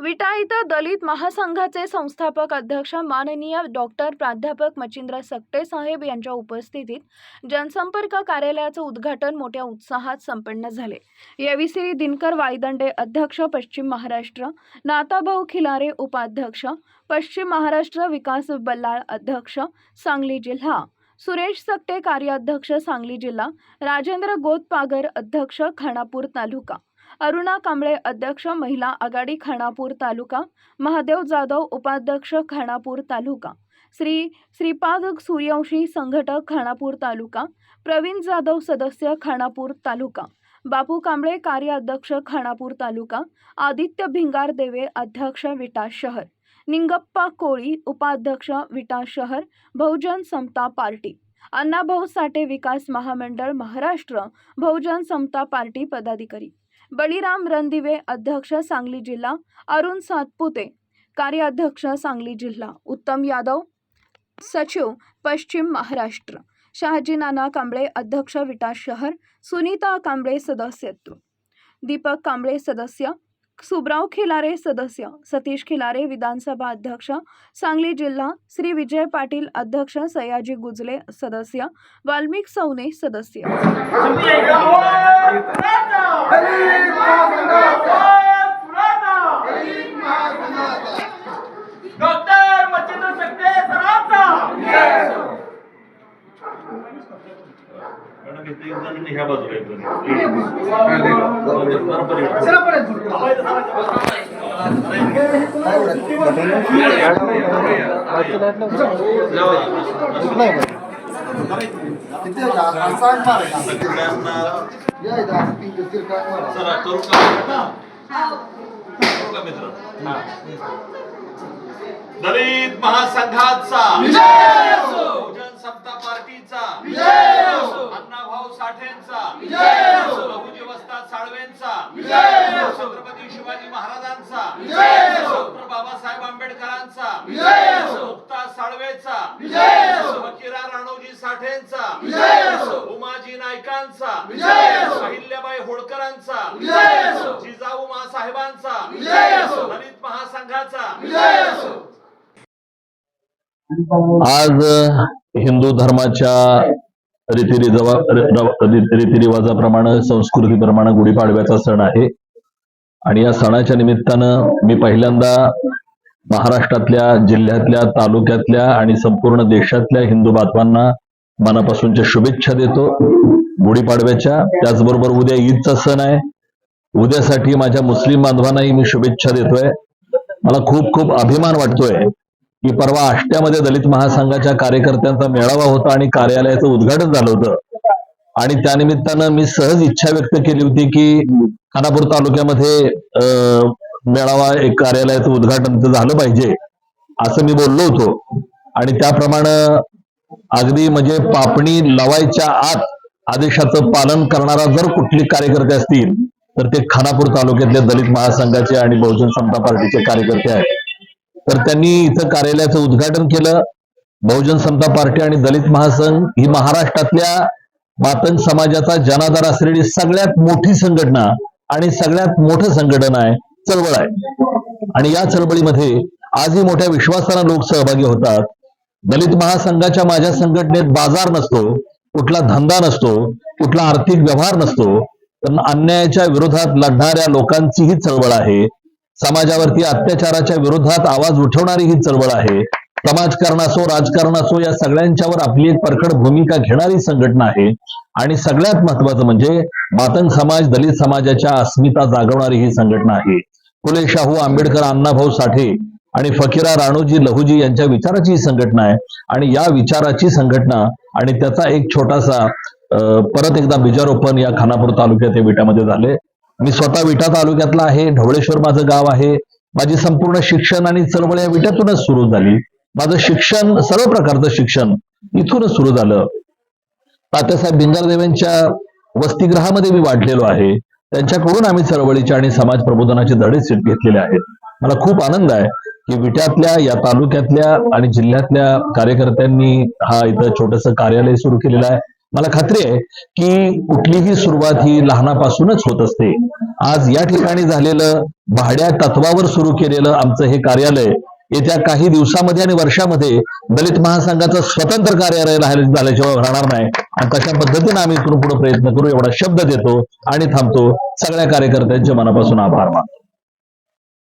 निमित्त दलित महासंघाचे संस्थापक अध्यक्ष माननीय डॉक्टर प्राध्यापक मचिंद्र सकटे साहेब यांच्या उपस्थितीत जनसंपर्क कार्यालयाचं उद्घाटन मोठ्या उत्साहात संपन्न झाले. यावेळी श्री दिनकर वायदंडे अध्यक्ष पश्चिम महाराष्ट्र नाताभाऊ खिलारे उपाध्यक्ष पश्चिम महाराष्ट्र विकास बल्लाळ अध्यक्ष सांगली जिल्हा सुरेश सकटे कार्याध्यक्ष सांगली जिल्हा राजेंद्र गोतपागर अध्यक्ष खानापूर तालुका. अरुणा कांबळे अध्यक्ष महिला आघाडी खानापूर तालुका. महादेव जाधव उपाध्यक्ष खानापूर तालुका. श्री श्रीपाद सूर्यवंशी संघटक खानापूर तालुका. प्रवीण जाधव सदस्य खानापूर तालुका. बापू कांबळे कार्याध्यक्ष खानापूर तालुका. आदित्य भिंगार देवे अध्यक्ष विटा शहर. निंगप्पा कोळी उपाध्यक्ष विटा शहर. बहुजन समता पार्टी. अण्णाभाऊ साठे विकास महामंडळ महाराष्ट्र. बहुजन समता पार्टी पदाधिकारी. बळीराम रणदिवे अध्यक्ष सांगली जिल्हा अरुण सातपुते कार्याध्यक्ष सांगली जिल्हा उत्तम यादव सचिव पश्चिम महाराष्ट्र शहाजी नाना कांबळे अध्यक्ष विटा शहर सुनीता कांबळे सदस्यत्व दीपक कांबळे सदस्य सुब्राव खिलारे सदस्य सतीश खिलारे विधानसभा अध्यक्ष सांगली जिल्हा श्री विजय पाटील अध्यक्ष सयाजी गुजले सदस्य वाल्मिक सौने सदस्य डॉक्टर मच्छिंद्र सकटे सरांचा मॅडम इथे एक जण ह्या बाजूला एक जण. बरोबर आहे. सगळ्यांना चला करू का? करू का मित्र? दलित महासंघाचा. बहुजन समता पार्टीचा. साठेंचा बहुजी वस्ताद साळवेंचा छत्रपती शिवाजी महाराजांचा डॉक्टर बाबासाहेब आंबेडकरांचा मुक्ता साळवेचा फकीरा राणोजी साठेंचा उमाजी नायकांचा अहिल्याबाई होळकरांचा जिजाऊ मासाहेबांचा दलित महासंघाचा आज हिंदू धर्माच्या रीतिरिजवा रीतिरिवाजाप्रमाणे संस्कृतीप्रमाणे गुढीपाडव्याचा सण आहे. आणि या सणाच्या निमित्तानं मी पहिल्यांदा महाराष्ट्रातल्या जिल्ह्यातल्या तालुक्यातल्या आणि संपूर्ण देशातल्या हिंदू बांधवांना मनापासूनच्या शुभेच्छा देतो. गुढीपाडव्याच्या त्याचबरोबर उद्या ईदचा सण आहे. उद्यासाठी माझ्या मुस्लिम बांधवांनाही मी शुभेच्छा देतोय. मला खूप खूप अभिमान वाटतोय. की परवा आष्ट्यामध्ये दलित महासंघाच्या कार्यकर्त्यांचा मेळावा होता आणि कार्यालयाचं उद्घाटन झालं होतं. आणि त्यानिमित्तानं मी सहज इच्छा व्यक्त केली होती की खानापूर तालुक्यामध्ये मेळावा एक कार्यालयाचं उद्घाटन झालं पाहिजे असं मी बोललो होतो. आणि त्याप्रमाणे अगदी म्हणजे पापणी लावायच्या आत आदेशाचं पालन करणारा जर कुठले कार्यकर्ते असतील तर ते खानापूर तालुक्यातले दलित महासंघाचे आणि बहुजन समता पार्टीचे कार्यकर्ते आहेत. तर त्यांनी इथं कार्यालयाचं उद्घाटन केलं. बहुजन समता पार्टी आणि दलित महासंघ ही महाराष्ट्रातल्या मातंग समाजाचा जनाधार असलेली सगळ्यात मोठी संघटना आणि सगळ्यात मोठं संघटन आहे चळवळ आहे. आणि या चळवळीमध्ये आजही मोठ्या विश्वासानं लोक सहभागी होतात. दलित महासंघाच्या माझ्या संघटनेत बाजार नसतो कुठला धंदा नसतो कुठला आर्थिक व्यवहार नसतो तर अन्यायाच्या विरोधात लढणाऱ्या लोकांची ही चळवळ आहे. समाजावरती अत्याचाराच्या विरोधात आवाज उठवणारी ही चळवळ आहे. समाजकारण असो राजकारण असो या सगळ्यांच्यावर आपली एक परखड भूमिका घेणारी संघटना आहे. आणि सगळ्यात महत्वाचं म्हणजे मातंग समाज दलित समाजाच्या अस्मिता जागवणारी ही संघटना आहे. फुले शाहू आंबेडकर अण्णाभाऊ साठे आणि फकीरा राणूजी लहुजी यांच्या विचाराची ही संघटना आहे. आणि या विचाराची संघटना आणि त्याचा एक छोटासा परत एकदा बीजारोपण या खानापूर तालुक्यात या विटामध्ये झाले. मी स्वतः विटा तालुक्यातला आहे ढवळेश्वर माझं गाव आहे. माझी संपूर्ण शिक्षण आणि चळवळ या विट्यातूनच सुरू झाली. माझं शिक्षण सर्व प्रकारचं शिक्षण इथूनच सुरू झालं. तात्यासाहेब भिंगारदेवांच्या वसतिगृहामध्ये मी वाढलेलो आहे. त्यांच्याकडून आम्ही चळवळीचे आणि समाज प्रबोधनाचे धडे सीट घेतलेले आहेत. मला खूप आनंद आहे की विट्यातल्या या तालुक्यातल्या आणि जिल्ह्यातल्या कार्यकर्त्यांनी हा इथं छोटस कार्यालय सुरू केलेलं आहे. मला खात्री आहे की कुठलीही सुरुवात ही लहानापासूनच होत असते. आज या ठिकाणी झालेलं भाड्या तत्वावर सुरू केलेलं आमचं हे कार्यालय येत्या काही दिवसामध्ये आणि वर्षामध्ये दलित महासंघाचं स्वतंत्र कार्यालय झाल्याशिवाय राहणार नाही. आणि तशा पद्धतीने आम्ही इथून पुढे प्रयत्न करू एवढा शब्द देतो आणि थांबतो. सगळ्या कार्यकर्त्यांचे मनापासून आभार मानतो.